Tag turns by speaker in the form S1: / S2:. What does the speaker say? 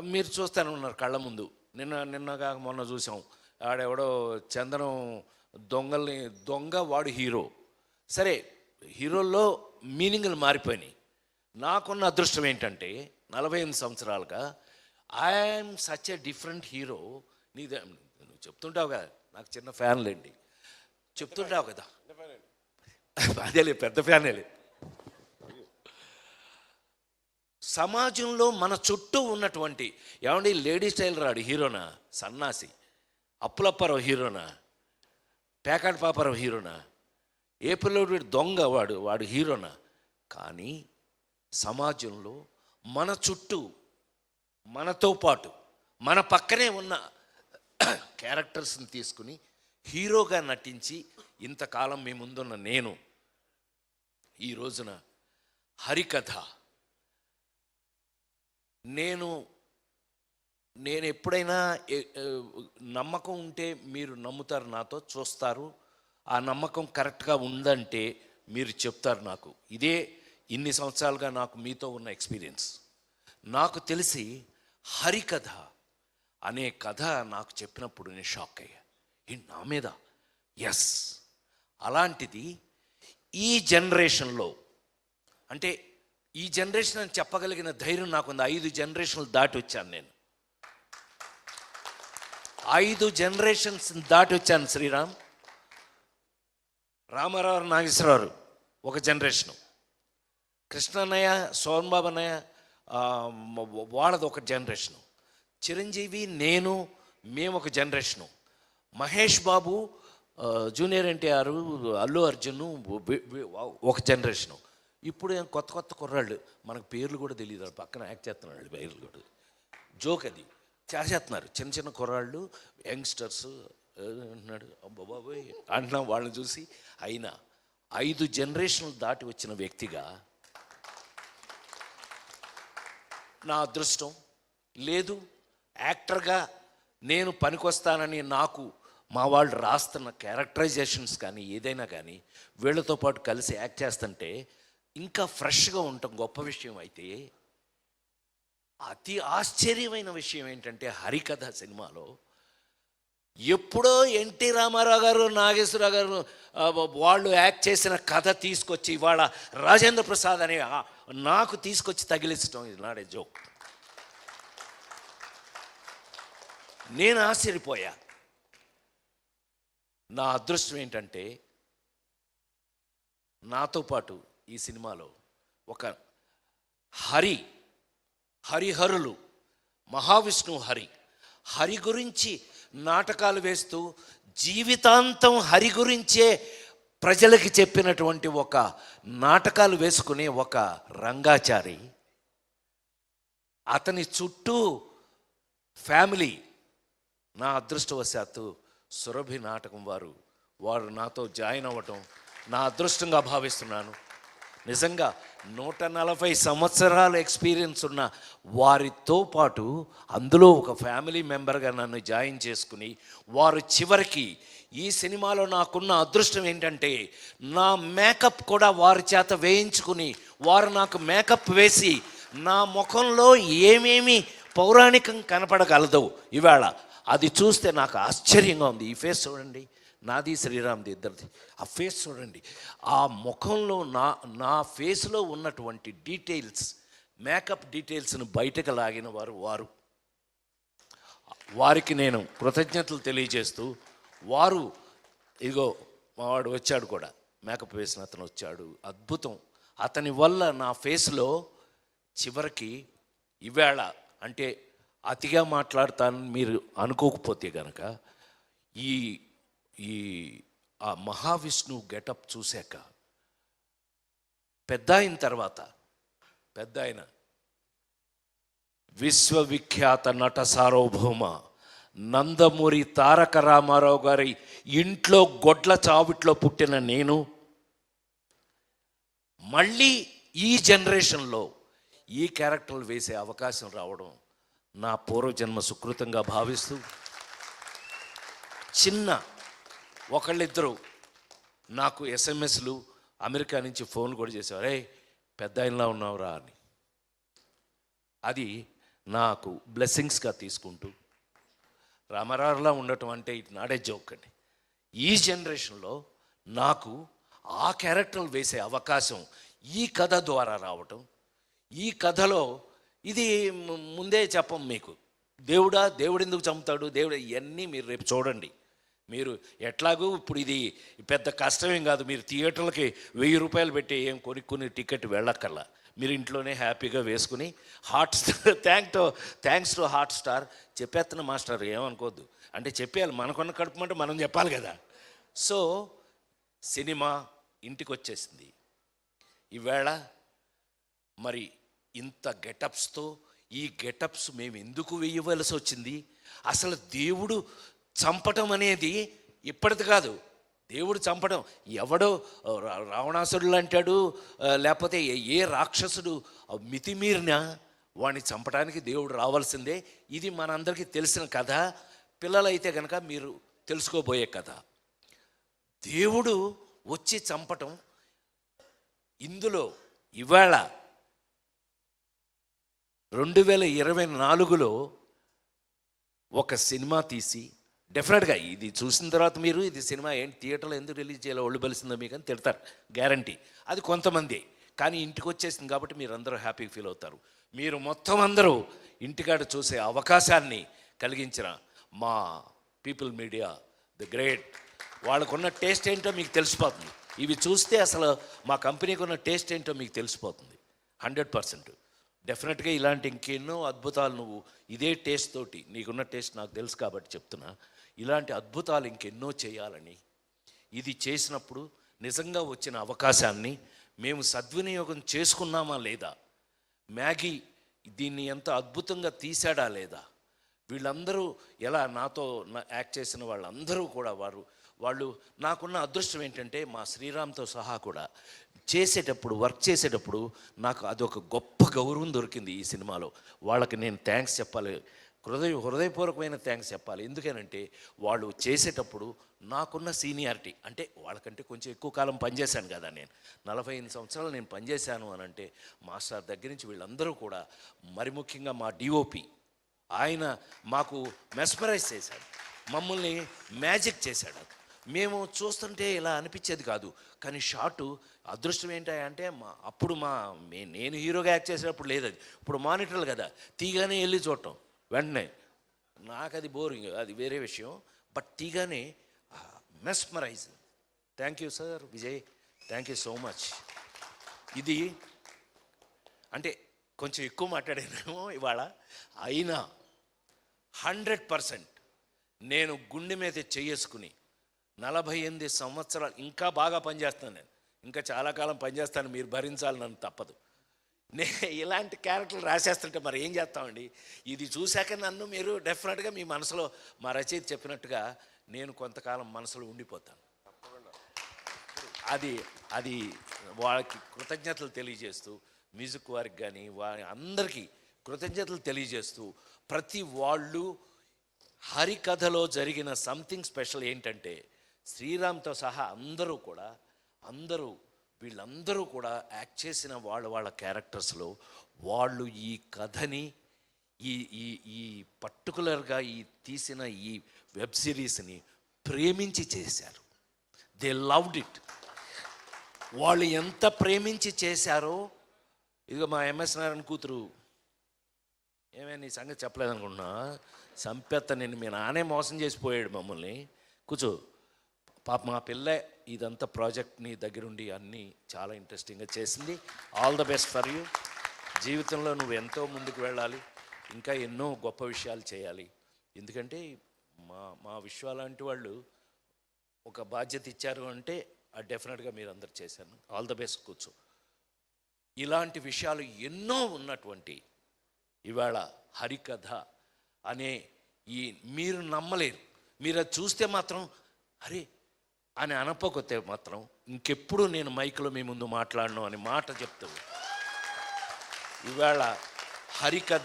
S1: మీరు చూస్తానే ఉన్నారు కళ్ళ ముందు. నిన్న నిన్నగా మొన్న చూసాం. ఆడెవడో చందనం దొంగల్ని దొంగ వాడు హీరో. సరే హీరోల్లో మీనింగ్లు మారిపోయినాయి. నాకున్న అదృష్టం ఏంటంటే నలభై ఎనిమిది సంవత్సరాలుగా I'm such a different hero. నీదే నువ్వు చెప్తుంటావు కదా నాకు చిన్న ఫ్యాన్లేండి. చెప్తుంటావు కదా. అదేలే పెద్ద ఫ్యానేలే. సమాజంలో మన చుట్టూ ఉన్నటువంటి ఏమండి లేడీస్ టైలర్ రాడు హీరోనా సన్నాసి. అప్పులప్పారావు హీరోనా పేకాట్ పాపారావు హీరోనా. ఏ దొంగ వాడు వాడు హీరోనా. కానీ సమాజంలో మన చుట్టూ మనతో పాటు మన పక్కనే ఉన్న క్యారెక్టర్స్ని తీసుకుని హీరోగా నటించి ఇంతకాలం మీ ముందున్న నేను ఈ రోజున హరికథ నేను నేను ఎప్పుడైనా నమ్మకం ఉంటే మీరు నమ్ముతారు నాతో చూస్తారు. ఆ నమ్మకం కరెక్ట్గా ఉందంటే మీరు చెప్తారు నాకు. ఇదే ఇన్ని సంవత్సరాలుగా నాకు మీతో ఉన్న ఎక్స్పీరియన్స్. నాకు తెలిసి హరికథ అనే కథ నాకు చెప్పినప్పుడు నేను షాక్ అయ్యా. ఈ నా మీద? ఎస్ అలాంటిది ఈ జనరేషన్లో అంటే ఈ జనరేషన్ అని చెప్పగలిగిన ధైర్యం నాకుంది. ఐదు జనరేషన్లు దాటి వచ్చాను నేను. ఐదు జనరేషన్స్ దాటి వచ్చాను శ్రీరామ్. రామారావు నాగేశ్వరరావు ఒక జనరేషను కృష్ణన్నయ్య సోన్బాబు అన్నయ్య వాళ్ళది ఒక జనరేషను చిరంజీవి నేను మేము ఒక జనరేషను మహేష్ బాబు జూనియర్ ఎన్టీఆర్ అల్లు అర్జున్ ఒక జనరేషను ఇప్పుడు ఏం కొత్త కొత్త కుర్రాళ్ళు. మనకు పేర్లు కూడా తెలియదు పక్కన యాక్ట్ చేస్తున్నాడు పేర్లు కూడా. జోక్ అది. చేసేస్తున్నారు. చిన్న చిన్న కుర్రాళ్ళు యంగ్స్టర్స్ అంటున్నాడు అబ్బాబాబోయ్ అంటున్నాం వాళ్ళని చూసి. అయినా ఐదు జనరేషన్లు దాటి వచ్చిన వ్యక్తిగా నా అదృష్టం లేదు. యాక్టర్గా నేను పనికొస్తానని నాకు మా వాళ్ళు రాస్తున్న క్యారెక్టరైజేషన్స్ కానీ ఏదైనా కానీ వీళ్ళతో పాటు కలిసి యాక్ట్ చేస్తుంటే ఇంకా ఫ్రెష్గా ఉండటం గొప్ప విషయం అయితే. అతి ఆశ్చర్యమైన విషయం ఏంటంటే హరికథ సినిమాలో ఎప్పుడో ఎన్టీ రామారావు గారు నాగేశ్వరరావు గారు వాళ్ళు యాక్ట్ చేసిన కథ తీసుకొచ్చి ఇవాళ రాజేంద్ర ప్రసాద్ అనే నాకు తీసుకొచ్చి తగిలించడం ఇది నాడే జోక్ నేను ఆశ్చర్యపోయా. నా అదృష్టం ఏంటంటే నాతో పాటు ఈ సినిమాలో ఒక హరి హరిహరులు మహావిష్ణువు హరి హరి గురించి నాటకాలు వేస్తూ జీవితాంతం హరి గురించే ప్రజలకి చెప్పినటువంటి ఒక నాటకాలు వేసుకునే ఒక రంగాచారి. అతని చుట్టూ ఫ్యామిలీ నా అదృష్టవశాత్తు సురభి నాటకం వారు వారు నాతో జాయిన్ అవ్వటం నా అదృష్టంగా భావిస్తున్నాను. నిజంగా నూట నలభై సంవత్సరాల ఎక్స్పీరియన్స్ ఉన్న వారితో పాటు అందులో ఒక ఫ్యామిలీ మెంబర్గా నన్ను జాయిన్ చేసుకుని వారు చివరికి ఈ సినిమాలో నాకున్న అదృష్టం ఏంటంటే నా మేకప్ కూడా వారి చేత వేయించుకుని వారు నాకు మేకప్ వేసి నా ముఖంలో ఏమేమి పౌరాణికం కనపడగలదు ఇవాళ అది చూస్తే నాకు ఆశ్చర్యంగా ఉంది. ఈ ఫేస్ చూడండి. నాది శ్రీరామ్ది ఇద్దరిది. ఆ ఫేస్ చూడండి. ఆ ముఖంలో నా నా ఫేస్లో ఉన్నటువంటి డీటెయిల్స్ మేకప్ డీటెయిల్స్ను బయటకు లాగిన వారు వారు. వారికి నేను కృతజ్ఞతలు తెలియజేస్తూ వారు ఇదిగో మావాడు వచ్చాడు కూడా. మేకప్ వేసిన అతను వచ్చాడు. అద్భుతం. అతని వల్ల నా ఫేస్లో చివరికి ఇవేళ అంటే అతిగా మాట్లాడతానని మీరు అనుకోకపోతే గనక ఈ ఈ ఆ మహావిష్ణువు గెటప్ చూశాక పెద్ద అయిన తర్వాత పెద్ద ఆయన విశ్వవిఖ్యాత నట సార్వభౌమ నందమూరి తారక రామారావు గారి ఇంట్లో గొడ్ల చావిట్లో పుట్టిన నేను మళ్ళీ ఈ జనరేషన్లో ఈ క్యారెక్టర్లు వేసే అవకాశం రావడం నా పూర్వజన్మ సుకృతంగా భావిస్తూ చిన్న ఒకళ్ళిద్దరు నాకు ఎస్ఎంఎస్లు అమెరికా నుంచి ఫోన్ కూడా చేసేవారు. "ఏయ్, పెద్ద ఆయనలా ఉన్నావురా అని. అది నాకు బ్లెస్సింగ్స్గా తీసుకుంటూ రామారావులా ఉండటం అంటే ఇటు నాడే జోక్ అండి. ఈ జనరేషన్లో నాకు ఆ క్యారెక్టర్లు వేసే అవకాశం ఈ కథ ద్వారా రావటం ఈ కథలో ఇది ముందే చెప్పం మీకు. దేవుడా దేవుడు ఎందుకు చంపుతాడు? దేవుడు ఇవన్నీ మీరు రేపు చూడండి. మీరు ఎట్లాగూ ఇప్పుడు ఇది పెద్ద కష్టమేం కాదు. మీరు థియేటర్లకి వెయ్యి రూపాయలు పెట్టి ఏం కొనుక్కుని టికెట్ వెళ్ళక్కర్లా. మీరు ఇంట్లోనే హ్యాపీగా వేసుకుని Hotstar thank to thanks to Hotstar చెప్పేస్తున్న master ఏమనుకోవద్దు. అంటే చెప్పేయాలి. మనకున్న కడుపుమంటే మనం చెప్పాలి కదా. సో సినిమా ఇంటికి వచ్చేసింది ఈవేళ మరి ఇంత గెటప్స్తో ఈ గెటప్స్ మేము ఎందుకు వేయవలసి వచ్చింది అసలు దేవుడు చంపటం అనేది ఇప్పటిది కాదు. దేవుడు చంపడం. ఎవడో రా- రావణాసురుడు అంటాడు లేకపోతే ఏ- రాక్షసుడు మితిమీరినా వాడిని చంపడానికి దేవుడు రావాల్సిందే. ఇది మనందరికీ తెలిసిన కథ. పిల్లలైతే కనుక మీరు తెలుసుకోబోయే కథ. దేవుడు వచ్చి చంపటం ఇందులో ఇవాళ రెండు వేల ఇరవై నాలుగులో ఒక సినిమా తీసి డెఫినెట్గా ఇది చూసిన తర్వాత మీరు ఇది సినిమా ఏంటి? థియేటర్లో ఎందుకు రిలీజ్ చేయాలో ఒళ్ళు బలిసిందో మీకు అని తిడతారు. గ్యారంటీ అది కొంతమంది. కానీ ఇంటికి వచ్చేసింది కాబట్టి మీరు అందరూ హ్యాపీ ఫీల్ అవుతారు. మీరు మొత్తం అందరూ ఇంటికాడ చూసే అవకాశాన్ని కలిగించిన మా పీపుల్ మీడియా ది గ్రేట్ వాళ్ళకున్న టేస్ట్ ఏంటో మీకు తెలిసిపోతుంది. ఇవి చూస్తే అసలు మా కంపెనీకి ఉన్న టేస్ట్ ఏంటో మీకు తెలిసిపోతుంది. హండ్రెడ్ పర్సెంట్ డెఫినెట్గా ఇలాంటి ఇంకెన్నో అద్భుతాలు నువ్వు ఇదే టేస్ట్ తోటి నీకున్న టేస్ట్ నాకు తెలుసు కాబట్టి చెప్తున్నా. ఇలాంటి అద్భుతాలు ఇంకెన్నో చేయాలని. ఇది చేసినప్పుడు నిజంగా వచ్చిన అవకాశాన్ని మేము సద్వినియోగం చేసుకున్నామా లేదా? మ్యాగీ దీన్ని ఎంత అద్భుతంగా తీశాడా లేదా? వీళ్ళందరూ ఎలా నాతో నా- యాక్ట్ చేసిన వాళ్ళందరూ కూడా వారు వాళ్ళు నాకున్న అదృష్టం ఏంటంటే మా శ్రీరామ్తో సహా కూడా చేసేటప్పుడు వర్క్ చేసేటప్పుడు నాకు అదొక గొప్ప గౌరవం దొరికింది ఈ సినిమాలో. వాళ్ళకి నేను థ్యాంక్స్ చెప్పాలి హృదయ హృదయపూర్వకమైన థ్యాంక్స్ చెప్పాలి. ఎందుకనంటే వాళ్ళు చేసేటప్పుడు నాకున్న సీనియారిటీ అంటే వాళ్ళకంటే కొంచెం ఎక్కువ కాలం పనిచేశాను కదా నేను. నలభై ఎనిమిది సంవత్సరాలు నేను పనిచేశాను అని అంటే మాస్టర్ దగ్గర నుంచి వీళ్ళందరూ కూడా మరి ముఖ్యంగా మా డిఓపి ఆయన మాకు మెస్మరైజ్ చేశాడు. మమ్మల్ని మ్యాజిక్ చేశాడు. మేము చూస్తుంటే ఇలా అనిపించేది కాదు. కానీ షార్ట్ అదృష్టం ఏంటి అంటే మా అప్పుడు మా మే- నేను హీరోగా యాక్ట్ చేసేటప్పుడు లేదు అది. ఇప్పుడు మానిటర్లు కదా తీగానే వెళ్ళి చూడటం. వెంటనే నాకు అది బోరింగ్ అది వేరే విషయం but తీగానే mesmerize thank you sir Vijay. Thank you so much ఇది అంటే కొంచెం ఎక్కువ మాట్లాడానేమో ఇవాళ. అయినా హండ్రెడ్ పర్సెంట్ నేను గుండె మీద చేసుకుని నలభై ఎనిమిది సంవత్సరాలు ఇంకా బాగా పనిచేస్తాను నేను. ఇంకా చాలా కాలం పనిచేస్తాను మీరు భరించాలి నన్ను తప్పదు. నే ఇలాంటి క్యారెక్టర్లు రాసేస్తుంటే మరి ఏం చేస్తామండి? ఇది చూశాక నన్ను మీరు డెఫినెట్గా మీ మనసులో మా రచయిత చెప్పినట్టుగా నేను కొంతకాలం మనసులో ఉండిపోతాను. అది అది వాళ్ళకి కృతజ్ఞతలు తెలియజేస్తూ మ్యూజిక్ వారికి కానీ వారి అందరికీ కృతజ్ఞతలు తెలియజేస్తూ ప్రతి వాళ్ళు హరికథలో జరిగిన సంథింగ్ స్పెషల్ ఏంటంటే శ్రీరామ్తో సహా అందరూ కూడా అందరూ వీళ్ళందరూ కూడా యాక్ట్ చేసిన వాళ్ళ వాళ్ళ క్యారెక్టర్స్లో వాళ్ళు ఈ కథని ఈ ఈ ఈ పర్టికులర్గా ఈ తీసిన ఈ వెబ్ సిరీస్ని ప్రేమించి చేశారు. దే లవ్డ్ ఇట్ వాళ్ళు ఎంత ప్రేమించి చేశారో ఇదిగో మా ఎంఎస్ నారాయణ కూతురు. ఏమైనా నీ సంగతి చెప్పలేదనుకుంటున్నా? సంపెత్త నేను మీ నానే మోసం చేసిపోయాడు మమ్మల్ని. కూర్చో పాప మా పిల్ల ఇదంతా ప్రాజెక్ట్ నీ దగ్గరుండి అన్నీ చాలా ఇంట్రెస్టింగ్గా చేసింది. All the best for you జీవితంలో నువ్వు ఎంతో ముందుకు వెళ్ళాలి. ఇంకా ఎన్నో గొప్ప విషయాలు చేయాలి. ఎందుకంటే మా మా విశ్వ లాంటి వాళ్ళు ఒక బాధ్యత ఇచ్చారు అంటే అది డెఫినెట్గా మీరు అందరు చేశాను ఆల్ ద బెస్ట్ కూర్చో. ఇలాంటి విషయాలు ఎన్నో ఉన్నటువంటి ఇవాళ హరికథ అనే ఈ మీరు నమ్మలేరు. మీరు అది చూస్తే మాత్రం అరే అని అనపకొతే మాత్రం ఇంకెప్పుడు నేను మైక్లో మీ ముందు మాట్లాడను అని మాట చెప్తావు ఇవాళ హరికథ